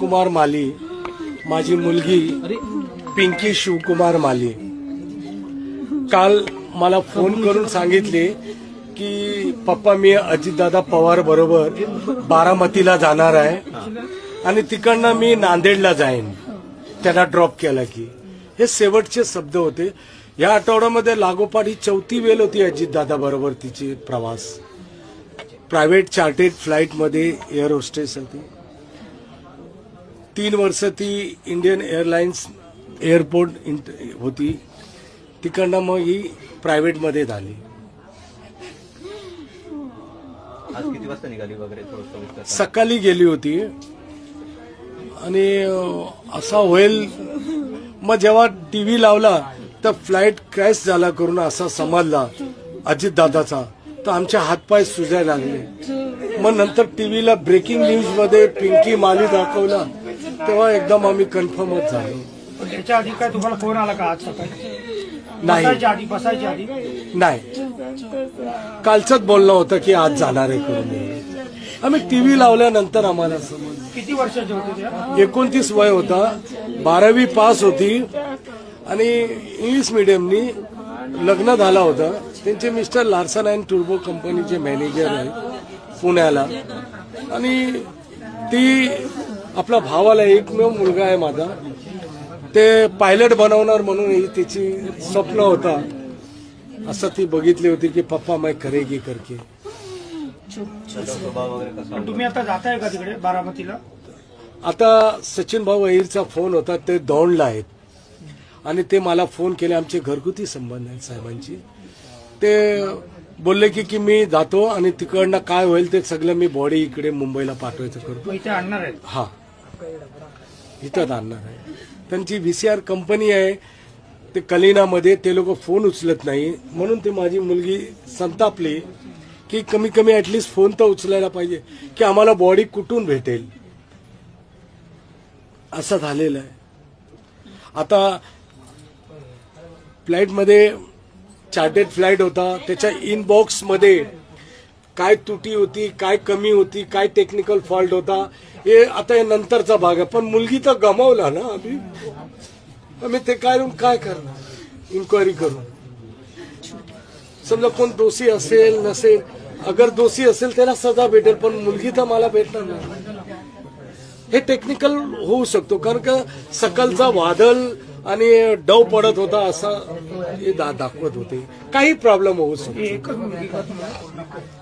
कुमार माली माझी मुलगी पिंकी शिवकुमार माली. काल मला फोन करून सांगितले की पप्पा मी अजितदादा पवार बरोबर बारामतीला जाणार आहे आणि तिकडनं मी नांदेडला जाईन. त्यांना ड्रॉप केला की. हे शेवटचे शब्द होते. या आठवड्यामध्ये लागोपाठ ही चौथी वेल होती अजितदादा बरोबर तिची प्रवास. प्रायव्हेट चार्टेड फ्लाईटमध्ये एअर होस्टेस होती. तीन वर्ष ती इंडियन एअरलाइन्स एअरपोर्ट होती. तिकडनं मग ही प्रायव्हेटमध्ये झाली. आज किती वाजता निघाली वगैरे? थोडं सविस्तर सांगा. सकाळी गेली होती. आणि असा होईल. मग जेव्हा टीव्ही लावला तर फ्लाईट क्रॅश झाला करून असा समजला अजितदादाचा. तर आमचे हातपाय सुजायला लागले. मग नंतर टीव्हीला ब्रेकिंग न्यूजमध्ये पिंकी माली दाखवला. तेव्हा एकदम आम्ही कन्फर्मच झालो. त्याच्या आधी काय तुम्हाला फोन आला का आज सकाळी? नाही. बसायच्या आधी बसायच्या आधी? नाही. कालचंच बोलणं होतं की आज जाणार आहे करून म्हणून. आम्ही टीव्ही लावल्यानंतर आम्हाला समजलं. किती वर्षाचे होते एकोणतीस वय होता. बारावी पास होती. आणि इंग्लिश मिडियमनी लग्न झाला होता. त्यांचे मिस्टर लार्सन अँड टुर्बो कंपनीचे मॅनेजर आहे पुण्याला. आणि ती आपला भावाला एकमेव मुलगा आहे माझा. ते पायलट बनवणार म्हणून ही तिची स्वप्न होता. असं ती बघितली होती की पप्पा मैं करेगी करके? तुम्ही आता जाताय का तिकडे बारामतीला? आता सचिन भाऊ अहिरचा फोन होता ते दौंडला आहेत. आणि ते मला फोन केले आमचे घरगुती संबंध आहेत साहेबांची. ते बोलले की की मी जातो आणि तिकडनं काय होईल ते सगळं मी बॉडी इकडे मुंबईला पाठवायचं करतो. आणणार हा. इथं आणणार आहे त्यांची व्हीसीआर कंपनी आहे. ते कलिनामध्ये ते लोक फोन उचलत नाही. म्हणून ती माझी मुलगी संतापली की कमी कमी ऍटलिस्ट फोन तर उचलायला पाहिजे की आम्हाला बॉडी कुठून भेटेल? असं झालेलं आहे. आता फ्लाईटमध्ये चार्टेड फ्लाईट होता. त्याच्या इनबॉक्समध्ये काय तुटी होती काय कमी होती काय टेक्निकल फॉल्ट होता हे आता हे नंतरचा भाग आहे. पण मुलगी तर गमावला ना आम्ही. आम्ही ते काय काय करणार? इन्क्वायरी करून. समजा कोण दोषी असेल नसेल अगर दोषी असेल त्याला सजा भेटेल पण मुलगी तर मला भेटणार नाही. हे टेक्निकल होऊ शकतो कारण का सकलचा वादळ आणि डव पडत होता असा हे दा दाखवत होते. काही प्रॉब्लेम होऊ शकतो.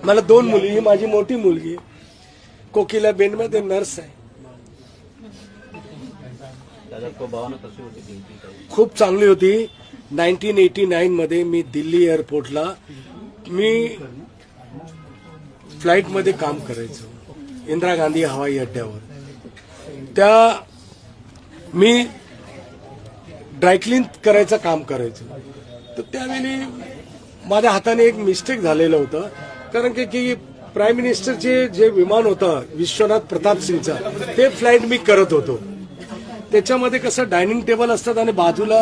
मला दोन मुली ही माझी मोठी मुलगी कोकिला बेनमध्ये नर्स आहे. खूप चांगली होती. नाईन्टीन एटी नाईन मध्ये मी दिल्ली एअरपोर्टला मी फ्लाईटमध्ये काम करायचो. इंदिरा गांधी हवाई अड्ड्यावर. त्या मी ड्रायक्लीन करायचं काम करायचो. तर त्यावेळी माझ्या हाताने एक मिस्टेक झालेलं होतं. कारण की की प्राईम मिनिस्टरचे जे विमान होतं विश्वनाथ प्रताप सिंगचं ते फ्लाईट मी करत होतो. त्याच्यामध्ये कसं डायनिंग टेबल असतात आणि बाजूला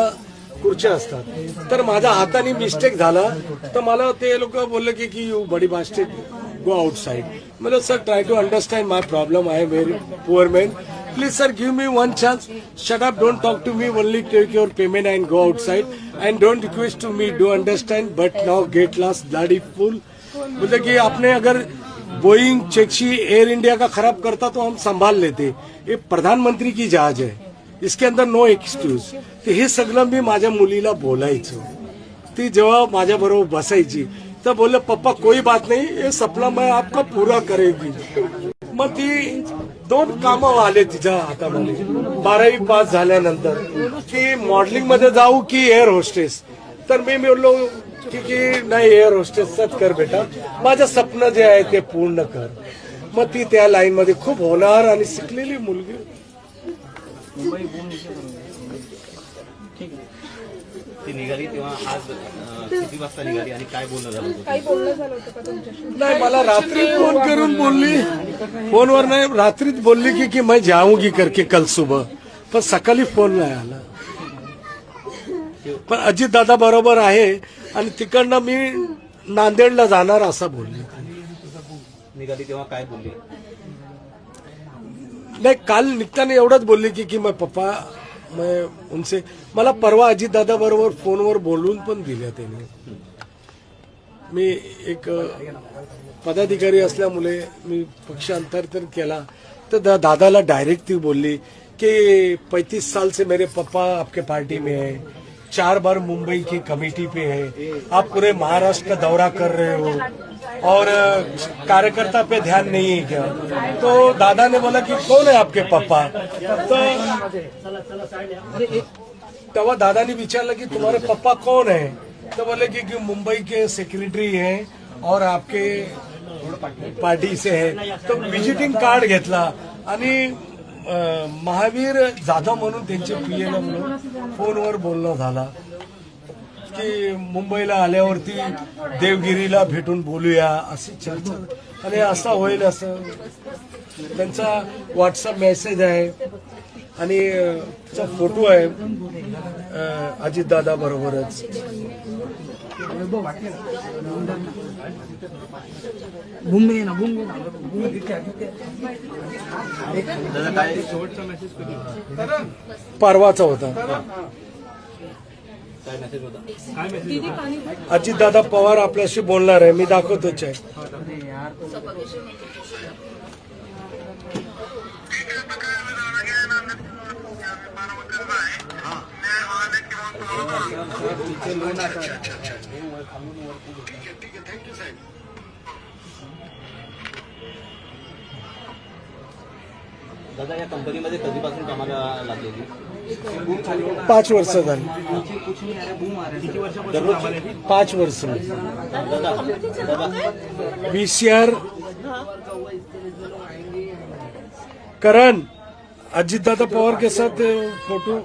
खुर्च्या असतात. तर माझ्या हाताने मिस्टेक झाला. तर मला ते लोक बोलले की की you buddy mistake go outside म्हणजे sir try to understand my problem I very poor man please sir give me one chance shut up don't talk to me only take your payment and go outside and don't request to me do understand but now get last गाड़ी full बोलते कि आपने अगर Boeing चेक्सी air India का खराब करता तो हम संभाल लेते। ये प्रधानमंत्री की जहाज है। इसके अंदर नो एक्सक्यूज तर हे सगळं मी माझ्या मुलीला बोलायचो ती जेव्हा माझ्या बरोबर बसायची तर बोलले पप्पा कोई बात नहीं ये सपना मैं आपका पूरा करेगी। मग ती दोन कामं आले तिच्या हातामध्ये. बारावी पास झाल्यानंतर. की मॉडेलिंगमध्ये जाऊ की एअर होस्टेस तर मी बोललो की की नाही एअर होस्टेसच कर बेटा. माझं स्वप्न जे आहे ते पूर्ण कर. मग ती त्या लाईन मध्ये खूप होणार आणि शिकलेली मुलगी. ती निघाली तेव्हा आज किती वाजता निघाली आणि काय बोलणं झालं होतं काही बोलणं झालं होतं का तुमच्याशी? नाही मला रात्री फोन करून बोलली. फोनवर नाही रात्रीच बोलली की की मैं जाऊंगी करके कल सुबह. पण सकाळी फोन नाही आला. पण अजित दादा बरोबर आहे आणि तिकडनं मी नांदेडला जाणार असं बोलली. निघाली तेव्हा काय बोलली? नाही काल निघताना एवढंच बोलले की की मैं पप्पा मैं उनसे मला परवा अजितदादा बरोबर फोनवर बोलून पण दिल्या त्याने. मी एक पदाधिकारी असल्यामुळे मी पक्ष अंतर्तन केला. तर दा, दादाला डायरेक्ट ती बोलली कि पैतीस साल से मेरे पापा आपके पार्टी में है. चार बार मुंबई की कमेटी पे है. आप पूरे महाराष्ट्र का दौरा कर रहे हो. और कार्यकर्ता पे ध्यान नहीं है क्या? तो दादा ने बोला कि कौन है आपके पापा? तो तेव्हा दादाने विचारलं की तुम्हारे पप्पा कौन है? तो बोले कि, कि मुंबई के सेक्रेटरी हैं और आपके पार्टी से है। तो विजिटिंग कार्ड घेतला आणि महावीर जाधव म्हणून त्यांचे पीए म्हणून फोनवर बोलणं झाला. की मुंबईला आल्यावरती देवगिरीला भेटून बोलूया अशी चर्चा. आणि असं होईल असं. त्यांचा व्हॉट्सअप मेसेज आहे. आणि फोटो आहे अजितदादा बरोबरच. परवाचा होता. काय मेसेज होता? अजितदादा पवार आपल्याशी बोलणार आहे. मी दाखवतोच आहे दादा या कंपनीमध्ये कधीपासून कामाला लागलेली? पाच वर्ष झाली. पाच वर्ष. दादा दादा. व्हीसीआर करण अजितदादा पवार के साथ फ़ोटो.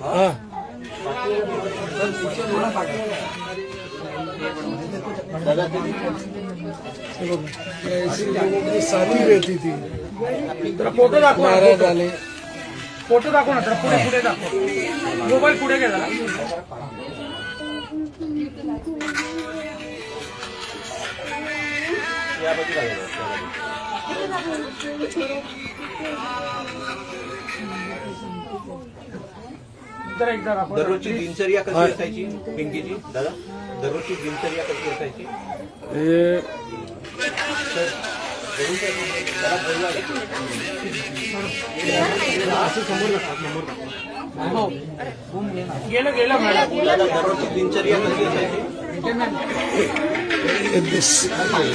हाँ. दादा ऐसी साथी रहती थी फोटो दाखव ना, नाराज आले फोटो दाखव ना पुढे पुढे दाखव मोबाईल पुढे गेला जरा एकदा दाखव दररोजची दिनचर्या कशी असायची पिंकीची दादा? दररोजची दिनचर्या कशी असायची हे गेलं गेलं मॅडम दादा दररोजची दिनचर्या कशी असायची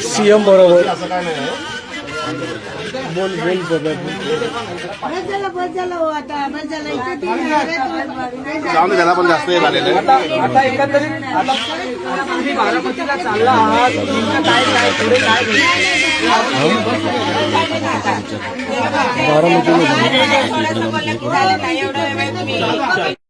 सीएम बरोबर. बोल बोल बाबा बोल. बस झालं बस झालं हो जाऊन त्याला पण जास्त झालेलं आहे आता एकंदरीत तुम्ही बारामतीला चालला आहात नेमकं काय काय पुढे काय घडलं? बारामतीला